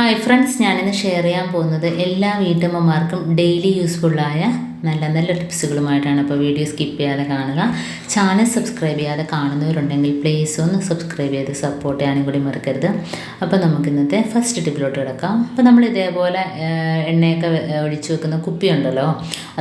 Hi friends ഞാനിന്ന് share ചെയ്യാൻ പോകുന്നത് എല്ലാ വീട്ടമ്മമാർക്കും ഡെയിലി യൂസ്ഫുള്ളായ നല്ല നല്ല ടിപ്സുകളുമായിട്ടാണ് അപ്പോൾ വീഡിയോ സ്കിപ്പ് ചെയ്യാതെ കാണുക. ചാനൽ സബ്സ്ക്രൈബ് ചെയ്യാതെ കാണുന്നവരുണ്ടെങ്കിൽ പ്ലീസ് ഒന്ന് സബ്സ്ക്രൈബ് ചെയ്ത് സപ്പോർട്ട് ചെയ്യാനും കൂടി മറക്കരുത്. അപ്പോൾ നമുക്ക് ഇന്നത്തെ ഫസ്റ്റ് ടിപ്പിലോട്ട് കിടക്കാം. അപ്പോൾ നമ്മൾ ഇതേപോലെ എണ്ണയൊക്കെ ഒഴിച്ചു വെക്കുന്ന കുപ്പിയുണ്ടല്ലോ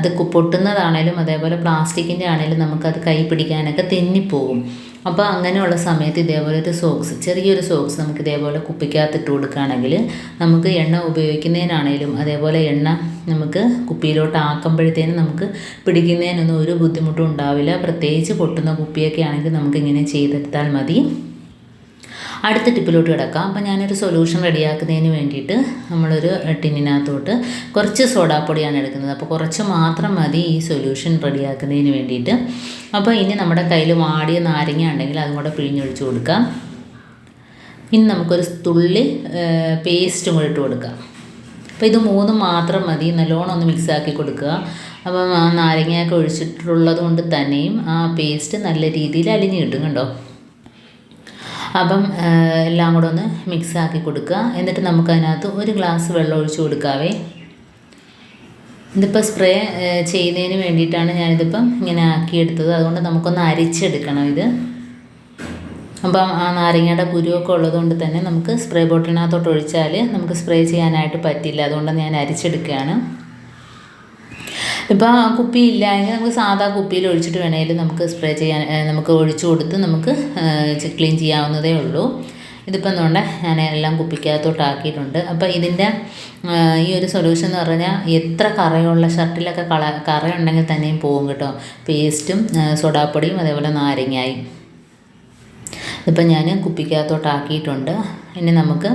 അത് പൊട്ടുന്നതാണേലും അതേപോലെ പ്ലാസ്റ്റിക്കിന്റെ ആണേലും നമുക്കത് കൈ പിടിക്കാനൊക്കെ തെന്നിപ്പോകും. അപ്പോൾ അങ്ങനെയുള്ള സമയത്ത് ഇതേപോലെ സോക്സ് ചെറിയൊരു സോക്സ് നമുക്ക് ഇതേപോലെ കുപ്പിക്കകത്ത് ഇട്ട് കൊടുക്കുകയാണെങ്കിൽ നമുക്ക് എണ്ണ ഉപയോഗിക്കുന്നതിനാണേലും അതേപോലെ എണ്ണ നമുക്ക് കുപ്പിയിലോട്ട് ആക്കുമ്പോഴത്തേനും നമുക്ക് പിടിക്കുന്നതിനൊന്നും ഒരു ബുദ്ധിമുട്ടും ഉണ്ടാവില്ല. പ്രത്യേകിച്ച് പൊട്ടുന്ന കുപ്പിയൊക്കെ ആണെങ്കിൽ നമുക്ക് ഇങ്ങനെ ചെയ്തെടുത്താൽ മതി. അടുത്ത ടിപ്പിലോട്ട് കിടക്കാം. അപ്പോൾ ഞാനൊരു സൊല്യൂഷൻ റെഡിയാക്കുന്നതിന് വേണ്ടിയിട്ട് നമ്മളൊരു ടിന്നിനകത്തോട്ട് കുറച്ച് സോഡാപ്പൊടിയാണ് എടുക്കുന്നത്. അപ്പോൾ കുറച്ച് മാത്രം മതി ഈ സൊല്യൂഷൻ റെഡിയാക്കുന്നതിന് വേണ്ടിയിട്ട്. അപ്പോൾ ഇനി നമ്മുടെ കയ്യിൽ വാടിയ നാരങ്ങ ഉണ്ടെങ്കിൽ അതും കൂടെ പിഴിഞ്ഞൊഴിച്ച് കൊടുക്കാം. ഇനി നമുക്കൊരു തുള്ളി പേസ്റ്റും കൂടി ഇട്ട് കൊടുക്കാം. അപ്പോൾ ഇത് മൂന്നും മാത്രം മതി. നല്ലോണം ഒന്ന് മിക്സാക്കി കൊടുക്കുക. അപ്പം നാരങ്ങയൊക്കെ ഒഴിച്ചിട്ടുള്ളത് കൊണ്ട് തന്നെയും ആ പേസ്റ്റ് നല്ല രീതിയിൽ അലിഞ്ഞ് കിട്ടും കണ്ടോ? അപ്പം എല്ലാം കൂടെ ഒന്ന് മിക്സ് ആക്കി കൊടുക്കുക. എന്നിട്ട് നമുക്കതിനകത്ത് ഒരു ഗ്ലാസ് വെള്ളം ഒഴിച്ച് കൊടുക്കാവേ. ഇതിപ്പോൾ സ്പ്രേ ചെയ്യുന്നതിന് വേണ്ടിയിട്ടാണ് ഞാനിതിപ്പം ഇങ്ങനെ ആക്കിയെടുത്തത്. അതുകൊണ്ട് നമുക്കൊന്ന് അരിച്ചെടുക്കണം ഇത്. അപ്പം ആ നാരങ്ങയുടെ കുരുവൊക്കെ ഉള്ളതുകൊണ്ട് തന്നെ നമുക്ക് സ്പ്രേ ബോട്ടിലിനകത്തോട്ട് ഒഴിച്ചാൽ നമുക്ക് സ്പ്രേ ചെയ്യാനായിട്ട് പറ്റില്ല. അതുകൊണ്ട് ഞാൻ അരിച്ചെടുക്കുകയാണ്. ഇപ്പോൾ കുപ്പി ഇല്ലെങ്കിൽ നമുക്ക് സാധാ കുപ്പിയിൽ ഒഴിച്ചിട്ട് വേണമെങ്കിലും നമുക്ക് സ്പ്രേ ചെയ്യാൻ നമുക്ക് ഒഴിച്ചു കൊടുത്ത് നമുക്ക് ക്ലീൻ ചെയ്യാവുന്നതേ ഉള്ളൂ. ഇതിപ്പം എന്തുകൊണ്ട് ഞാൻ എല്ലാം കുപ്പിക്കകത്തോട്ടാക്കിയിട്ടുണ്ട്. അപ്പോൾ ഇതിന്റെ ഈ ഒരു സൊല്യൂഷൻ എന്ന് പറഞ്ഞാൽ എത്ര കറയുള്ള ഷർട്ടിലൊക്കെ കള കറയുണ്ടെങ്കിൽ തന്നെയും പോകും കേട്ടോ. പേസ്റ്റും സോഡാപ്പൊടിയും അതേപോലെ നാരങ്ങായും. ഇതിപ്പം ഞാൻ കുപ്പിക്കകത്തോട്ടാക്കിയിട്ടുണ്ട്. ഇനി നമുക്ക്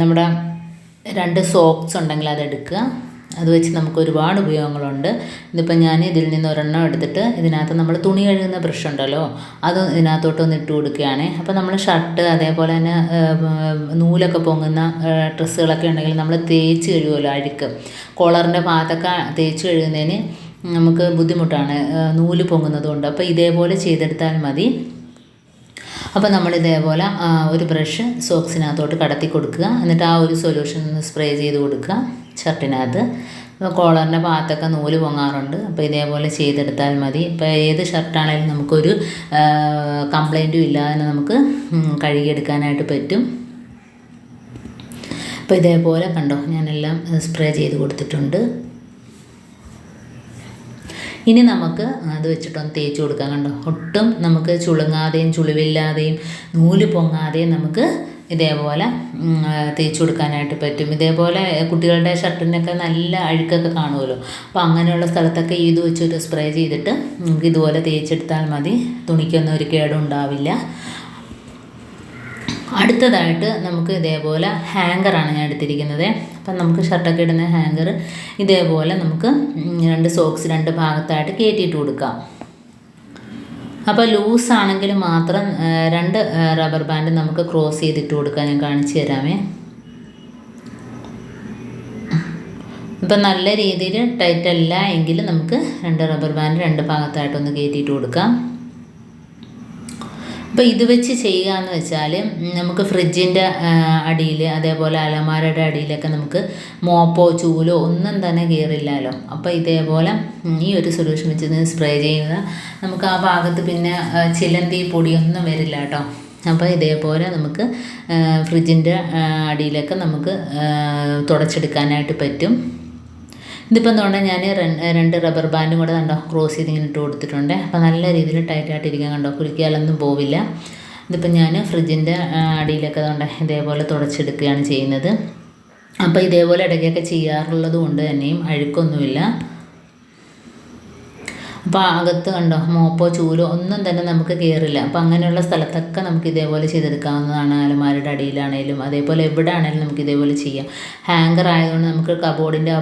നമ്മുടെ രണ്ട് സോക്സ് ഉണ്ടെങ്കിൽ അതെടുക്കുക. അത് വെച്ച് നമുക്ക് ഒരുപാട് ഉപയോഗങ്ങളുണ്ട്. ഇതിപ്പോൾ ഞാൻ ഇതിൽ നിന്ന് ഒരെണ്ണം എടുത്തിട്ട് ഇതിനകത്ത് നമ്മൾ തുണി കഴുകുന്ന ബ്രഷ് ഉണ്ടല്ലോ അത് ഇതിനകത്തോട്ട് ഒന്ന് ഇട്ട് കൊടുക്കുകയാണ്. അപ്പോൾ നമ്മൾ ഷർട്ട് അതേപോലെ തന്നെ നൂലൊക്കെ പൊങ്ങുന്ന ഡ്രസ്സുകളൊക്കെ ഉണ്ടെങ്കിൽ നമ്മൾ തേച്ച് കഴുകുമല്ലോ അഴുക്ക്. കോളറിന്റെ ഭാഗത്തൊക്കെ തേച്ച് കഴുകുന്നതിന് നമുക്ക് ബുദ്ധിമുട്ടാണ്. നൂൽ പൊങ്ങുന്നത് കൊണ്ട് അപ്പോൾ ഇതേപോലെ ചെയ്തെടുത്താൽ മതി. അപ്പോൾ നമ്മൾ ഇതേപോലെ ഒരു ബ്രഷ് സോക്സിനകത്തോട്ട് കടത്തി കൊടുക്കുക. എന്നിട്ട് ആ ഒരു സൊല്യൂഷൻ ഒന്ന് സ്പ്രേ ചെയ്ത് കൊടുക്കുക. ഷർട്ടിനകത്ത്. അപ്പോൾ കോളറിന്റെ ഭാഗത്തൊക്കെ നൂൽ പൊങ്ങാറുണ്ട്. അപ്പോൾ ഇതേപോലെ ചെയ്തെടുത്താൽ മതി. ഇപ്പോൾ ഏത് ഷർട്ടാണെങ്കിലും നമുക്കൊരു കംപ്ലൈന്റും ഇല്ലാതെ നമുക്ക് കഴുകിയെടുക്കാനായിട്ട് പറ്റും. അപ്പോൾ ഇതേപോലെ കണ്ടോ ഞാനെല്ലാം സ്പ്രേ ചെയ്ത് കൊടുത്തിട്ടുണ്ട്. ഇനി നമുക്ക് അത് വെച്ചിട്ടൊന്ന് തേച്ച് കൊടുക്കാം കണ്ടോ. ഒട്ടും നമുക്ക് ചുളുങ്ങാതെയും ചുളിവില്ലാതെയും നൂൽ പൊങ്ങാതെയും നമുക്ക് ഇതേപോലെ തേച്ചു കൊടുക്കാനായിട്ട് പറ്റും. ഇതേപോലെ കുട്ടികളുടെ ഷർട്ടിനൊക്കെ നല്ല അഴുക്കൊക്കെ കാണുമല്ലോ. അപ്പോൾ അങ്ങനെയുള്ള സ്ഥലത്തൊക്കെ ഇത് വെച്ചൊരു സ്പ്രേ ചെയ്തിട്ട് നമുക്ക് ഇതുപോലെ തേച്ചെടുത്താൽ മതി. തുണിക്കൊന്നും ഒരു കേടും ഉണ്ടാവില്ല. അടുത്തതായിട്ട് നമുക്ക് ഇതേപോലെ ഹാങ്കറാണ് ഞാൻ എടുത്തിരിക്കുന്നത്. അപ്പം നമുക്ക് ഷർട്ടൊക്കെ ഇടുന്ന ഹാങ്കർ ഇതേപോലെ നമുക്ക് രണ്ട് സോക്സ് രണ്ട് ഭാഗത്തായിട്ട് കയറ്റിയിട്ട് കൊടുക്കാം. അപ്പോൾ ലൂസ് ആണെങ്കിൽ മാത്രം രണ്ട് റബ്ബർ ബാൻഡ് നമുക്ക് ക്രോസ് ചെയ്തിട്ട് കൊടുക്കാൻ ഞാൻ കാണിച്ചു തരാമേ. ഇപ്പം നല്ല രീതിയിൽ ടൈറ്റ് അല്ല എങ്കിൽ നമുക്ക് രണ്ട് റബ്ബർ ബാൻഡ് രണ്ട് ഭാഗത്തായിട്ടൊന്ന് കയറ്റിയിട്ട് കൊടുക്കാം. അപ്പോൾ ഇത് വെച്ച് ചെയ്യുക എന്ന് വെച്ചാൽ നമുക്ക് ഫ്രിഡ്ജിന്റെ അടിയിൽ അതേപോലെ അലമാരയുടെ അടിയിലൊക്കെ നമുക്ക് മോപ്പോ ചൂലോ ഒന്നും തന്നെ കയറില്ലല്ലോ അപ്പോൾ ഇതേപോലെ ഈ ഒരു സൊല്യൂഷൻ വെച്ച് സ്പ്രേ ചെയ്യുക. നമുക്ക് ആ ഭാഗത്ത് പിന്നെ ചിലന്തി പൊടിയൊന്നും വരില്ല കേട്ടോ അപ്പോൾ ഇതേപോലെ നമുക്ക് ഫ്രിഡ്ജിന്റെ അടിയിലൊക്കെ നമുക്ക് തുടച്ചെടുക്കാനായിട്ട് പറ്റും. ഇതിപ്പോൾ എന്തുകൊണ്ട് ഞാൻ രണ്ട് റബ്ബർ ബാൻഡും കൂടെ കണ്ടോ? ക്രോസ് ചെയ്ത് ഇങ്ങനെ ഇട്ട് കൊടുത്തിട്ടുണ്ട്. അപ്പോൾ നല്ല രീതിയിൽ ടൈറ്റായിട്ട് ഇരിക്കാൻ കണ്ടോ? കുലുക്കിയാലൊന്നും പോവില്ല. ഇതിപ്പോൾ ഞാൻ ഫ്രിഡ്ജിന്റെ അടിയിലൊക്കെ അതുകൊണ്ട് ഇതേപോലെ തുടച്ചെടുക്കുകയാണ് ചെയ്യുന്നത്. അപ്പോൾ ഇതേപോലെ ഇടയ്ക്കൊക്കെ ചെയ്യാറുള്ളത് കൊണ്ട് തന്നെയും. അഴുക്കൊന്നുമില്ല. അപ്പോൾ അകത്ത് കണ്ടോ? മോപ്പോ ചൂലോ ഒന്നും തന്നെ നമുക്ക് കയറില്ല അപ്പോൾ അങ്ങനെയുള്ള സ്ഥലത്തൊക്കെ നമുക്ക് ഇതേപോലെ ചെയ്തെടുക്കാവുന്നതാണ് അലമാരുടെ അടിയിലാണേലും അതേപോലെ എവിടെ ആണെങ്കിലും നമുക്ക് ഇതേപോലെ ചെയ്യാം. ഹാങ്കർ ആയതുകൊണ്ട് നമുക്ക് കബോർഡിന്റെ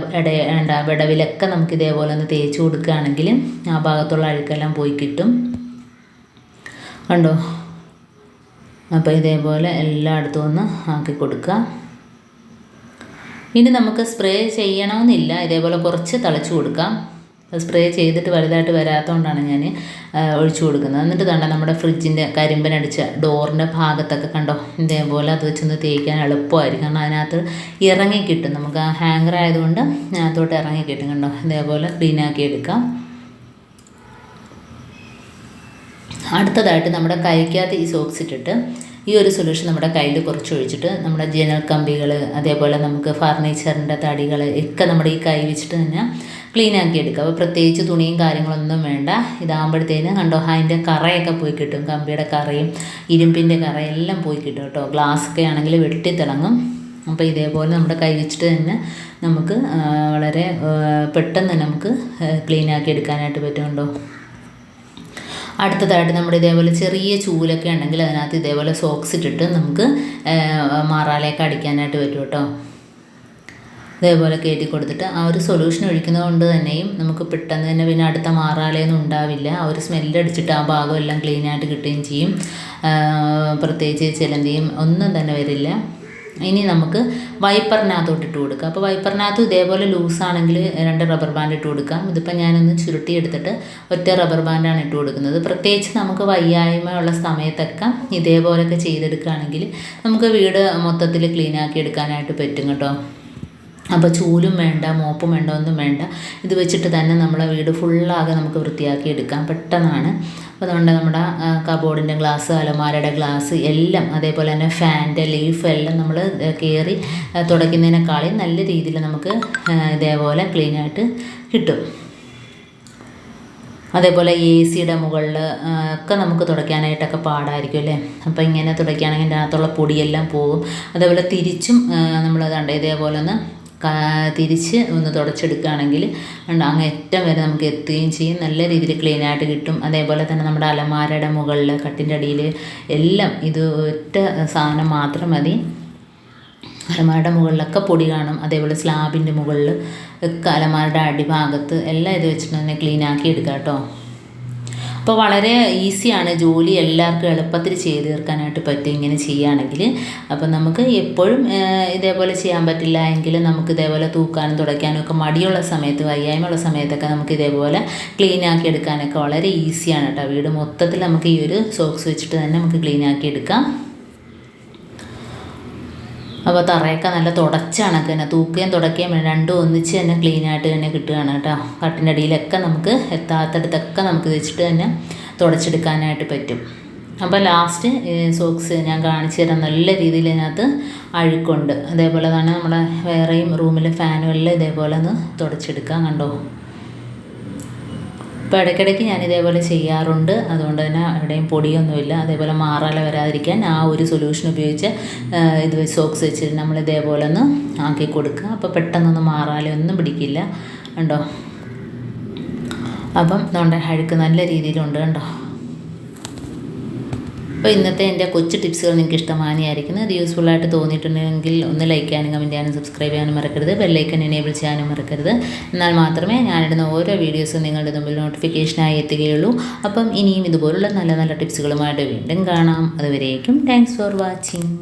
ഇട വിടവിലൊക്കെ നമുക്ക് ഇതേപോലെ ഒന്ന് തേച്ച് കൊടുക്കുകയാണെങ്കിൽ ആ ഭാഗത്തുള്ള അഴുക്കെല്ലാം പോയി കിട്ടും. കണ്ടോ? അപ്പോൾ ഇതേപോലെ എല്ലായിടത്തും ഒന്ന് ആക്കി കൊടുക്കുക. ഇനി നമുക്ക് സ്പ്രേ ചെയ്യണമെന്നില്ല. ഇതേപോലെ കുറച്ച് തളിച്ച് കൊടുക്കാം. സ്പ്രേ ചെയ്തിട്ട് വലുതായിട്ട് വരാത്തതുകൊണ്ടാണ് ഞാൻ ഒഴിച്ചു കൊടുക്കുന്നത്. എന്നിട്ട് കണ്ട നമ്മുടെ ഫ്രിഡ്ജിന്റെ കരിമ്പനടിച്ച ഡോറിന്റെ ഭാഗത്തൊക്കെ കണ്ടോ ഇതേപോലെ അത് വെച്ചൊന്ന് തേക്കാൻ എളുപ്പമായിരിക്കും. കാരണം അതിനകത്ത് ഇറങ്ങി കിട്ടും. നമുക്ക് ആ ഹാങ്കർ ആയതുകൊണ്ട് അതിനകത്തോട്ട് ഇറങ്ങി കിട്ടും. കണ്ടോ ഇതേപോലെ ക്ലീനാക്കി എടുക്കാം. അടുത്തതായിട്ട് നമ്മുടെ കൈക്കകത്ത് ഈ സോക്സ് ഇട്ടിട്ട് ഈ ഒരു സൊല്യൂഷൻ നമ്മുടെ കയ്യിൽ കുറച്ച് ഒഴിച്ചിട്ട് നമ്മുടെ ജനൽ കമ്പികൾ അതേപോലെ നമുക്ക് ഫർണിച്ചറിന്റെ തടികൾ ഒക്കെ നമ്മുടെ ഈ കൈ വെച്ചിട്ട് തന്നെ ക്ലീൻ ആക്കി എടുക്കുക. അപ്പോൾ പ്രത്യേകിച്ച് തുണിയും കാര്യങ്ങളൊന്നും വേണ്ട. ഇതാകുമ്പോഴത്തേന് കണ്ടോ അതിന്റെ കറയൊക്കെ പോയി കിട്ടും. കമ്പിയുടെ കറയും ഇരുമ്പിന്റെ കറയെല്ലാം പോയി കിട്ടും കേട്ടോ. ഗ്ലാസ് ഒക്കെ ആണെങ്കിൽ വെട്ടിത്തിളങ്ങും. അപ്പോൾ ഇതേപോലെ നമ്മുടെ കൈ വെച്ചിട്ട് തന്നെ നമുക്ക് വളരെ പെട്ടെന്ന് നമുക്ക് ക്ലീൻ ആക്കി എടുക്കാനായിട്ട് പറ്റുന്നുണ്ടോ? അടുത്തതായിട്ട് നമ്മുടെ ഇതേപോലെ ചെറിയ ചൂലൊക്കെ ഉണ്ടെങ്കിൽ അതിനകത്ത് ഇതേപോലെ സോക്സ് ഇട്ടിട്ട് നമുക്ക് മാറാലേക്ക് അടിക്കാനായിട്ട് പറ്റും കേട്ടോ. ഇതേപോലെ കയറ്റി കൊടുത്തിട്ട് ആ ഒരു സൊല്യൂഷൻ ഒഴിക്കുന്നത് കൊണ്ട് തന്നെയും നമുക്ക് പെട്ടെന്ന് തന്നെ പിന്നെ അടുത്ത മാറാലയൊന്നും ഉണ്ടാവില്ല. ആ ഒരു സ്മെല്ലടിച്ചിട്ട് ആ ഭാഗം എല്ലാം ക്ലീനായിട്ട് കിട്ടുകയും ചെയ്യും. പ്രത്യേകിച്ച് ചിലന്തിയും ഒന്നും തന്നെ വരില്ല. ഇനി നമുക്ക് വൈപ്പറിനകത്തോട്ട് ഇട്ട് കൊടുക്കുക അപ്പോൾ വൈപ്പറിനകത്ത് ഇതേപോലെ ലൂസാണെങ്കിൽ രണ്ട് റബ്ബർ ബാൻഡ് ഇട്ട് കൊടുക്കാം. ഇതിപ്പോൾ ഞാനൊന്ന് ചുരുട്ടി എടുത്തിട്ട് ഒറ്റ റബ്ബർ ബാൻഡാണ് ഇട്ട് കൊടുക്കുന്നത്. പ്രത്യേകിച്ച് നമുക്ക് വയ്യായ്മ ഉള്ള സമയത്തൊക്കെ ഇതേപോലെയൊക്കെ ചെയ്തെടുക്കുകയാണെങ്കിൽ നമുക്ക് വീട് മൊത്തത്തിൽ ക്ലീനാക്കി എടുക്കാനായിട്ട് പറ്റും കേട്ടോ. അപ്പോൾ ചൂലും വേണ്ട മോപ്പും വേണ്ട ഒന്നും വേണ്ട. ഇത് വെച്ചിട്ട് തന്നെ നമ്മളെ വീട് ഫുള്ളാകെ നമുക്ക് വൃത്തിയാക്കി എടുക്കാം. പെട്ടെന്നാണ്. അപ്പോൾ അതുകൊണ്ട് നമ്മുടെ കബോർഡിന്റെ ഗ്ലാസ് അലമാരയുടെ ഗ്ലാസ് എല്ലാം അതേപോലെ തന്നെ ഫാന്റെ ലീഫ് എല്ലാം നമ്മൾ കയറി തുടയ്ക്കുന്നതിനേക്കാളും നല്ല രീതിയിൽ നമുക്ക് ഇതേപോലെ ക്ലീനായിട്ട് കിട്ടും. അതേപോലെ എ സിയുടെ മുകളിൽ ഒക്കെ നമുക്ക് തുടയ്ക്കാനായിട്ടൊക്കെ പാടായിരിക്കും അല്ലേ? അപ്പോൾ ഇങ്ങനെ തുടയ്ക്കുകയാണെങ്കിൽ അതിനകത്തുള്ള പൊടിയെല്ലാം പോകും അതേപോലെ തിരിച്ചും നമ്മൾ കണ്ട ഇതേപോലെ ഒന്ന് തിരിച്ച് ഒന്ന് തുടച്ചെടുക്കുകയാണെങ്കിൽ അങ്ങ് ഏറ്റവും വരെ നമുക്ക് എത്തുകയും ചെയ്യും. നല്ല രീതിയിൽ ക്ലീൻ ആയിട്ട് കിട്ടും. അതേപോലെ തന്നെ നമ്മുടെ അലമാരയുടെ മുകളിൽ കട്ടിന്റെ അടിയിൽ എല്ലാം ഇത് ഒറ്റ സാധനം മാത്രം മതി. അലമാരയുടെ മുകളിലൊക്കെ പൊടി കാണും. അതേപോലെ സ്ലാബിന്റെ മുകളിൽ ഒക്കെ അലമാരയുടെ അടിഭാഗത്ത് എല്ലാം ഇത് വെച്ചിട്ട് തന്നെ ക്ലീൻ ആക്കി എടുക്കാം കേട്ടോ. അപ്പോൾ വളരെ ഈസിയാണ് ജോലി എല്ലാവർക്കും എളുപ്പത്തിൽ ചെയ്ത് തീർക്കാനായിട്ട് പറ്റും ഇങ്ങനെ ചെയ്യുകയാണെങ്കിൽ. അപ്പം നമുക്ക് എപ്പോഴും ഇതേപോലെ ചെയ്യാൻ പറ്റില്ല എങ്കിൽ നമുക്ക് ഇതേപോലെ തൂക്കാനും തുടയ്ക്കാനും ഒക്കെ മടിയുള്ള സമയത്ത് വയ്യായ്മയുള്ള സമയത്തൊക്കെ നമുക്ക് ഇതേപോലെ ക്ലീൻ ആക്കി എടുക്കാനൊക്കെ വളരെ ഈസിയാണ് കേട്ടോ. വീട് മൊത്തത്തിൽ നമുക്ക് ഈ ഒരു സോക്സ് വെച്ചിട്ട് തന്നെ നമുക്ക് ക്ലീൻ ആക്കി എടുക്കാം. അപ്പോൾ തറയൊക്കെ നല്ല തുടച്ച തന്നെ തൂക്കുകയും തുടക്കുകയും രണ്ടും ഒന്നിച്ച് തന്നെ ക്ലീൻ ആയിട്ട് തന്നെ കിട്ടുകയാണ് കേട്ടോ. കട്ടിന്റെ അടിയിലൊക്കെ നമുക്ക് എത്താത്തടത്തൊക്കെ നമുക്ക് വെച്ചിട്ട് തന്നെ തുടച്ചെടുക്കാനായിട്ട് പറ്റും. അപ്പോൾ ലാസ്റ്റ് സോക്സ് ഞാൻ കാണിച്ചു തരാം. നല്ല രീതിയിൽ ഇതിനകത്ത് അഴുക്കുണ്ട്. അതേപോലെ തന്നെ നമ്മുടെ വേറെയും റൂമിലെ ഫാനും എല്ലാം ഇതേപോലെ ഒന്ന് തുടച്ചെടുക്കാം കണ്ടോ? അപ്പോൾ ഇടയ്ക്കിടയ്ക്ക് ഞാൻ ഇതേപോലെ ചെയ്യാറുണ്ട്. അതുകൊണ്ട് തന്നെ എവിടെയും പൊടിയൊന്നുമില്ല. അതേപോലെ മാറാല വരാതിരിക്കാൻ ആ ഒരു സൊല്യൂഷൻ ഉപയോഗിച്ച് ഇത് സോക്സ് വെച്ചിട്ട് നമ്മൾ ഇതേപോലെ ഒന്ന് ആക്കി കൊടുക്കുക. അപ്പോൾ പെട്ടെന്നൊന്നും മാറാലൊന്നും പിടിക്കില്ല. കണ്ടോ? അപ്പം അതുകൊണ്ട് അഴുക്ക് നല്ല രീതിയിലുണ്ട് കണ്ടോ? അപ്പോൾ ഇന്നത്തെ എന്റെ കൊച്ചു ടിപ്സുകൾ നിങ്ങൾക്ക് ഇഷ്ടമാനിയായിരിക്കുന്നത് അത് ആയിട്ട് തോന്നിയിട്ടുണ്ടെങ്കിൽ ഒന്ന് ലൈക്ക് ചെയ്യാനും കമന്റ് ചെയ്യാനും സബ്സ്ക്രൈബ് ചെയ്യാനും മറക്കരുത്. ബെല്ലൈക്കൻ എനേബിൾ ചെയ്യാനും മറക്കരുത്. എന്നാൽ മാത്രമേ ഞാനിടുന്ന ഓരോ വീഡിയോസും നിങ്ങളുടെ മുമ്പിൽ നോട്ടിഫിക്കേഷനായി എത്തുകയുള്ളൂ. അപ്പം ഇനിയും ഇതുപോലുള്ള നല്ല നല്ല ടിപ്സുകളുമായിട്ട് വീണ്ടും കാണാം. അതുവരേക്കും താങ്ക്സ് ഫോർ വാച്ചിങ്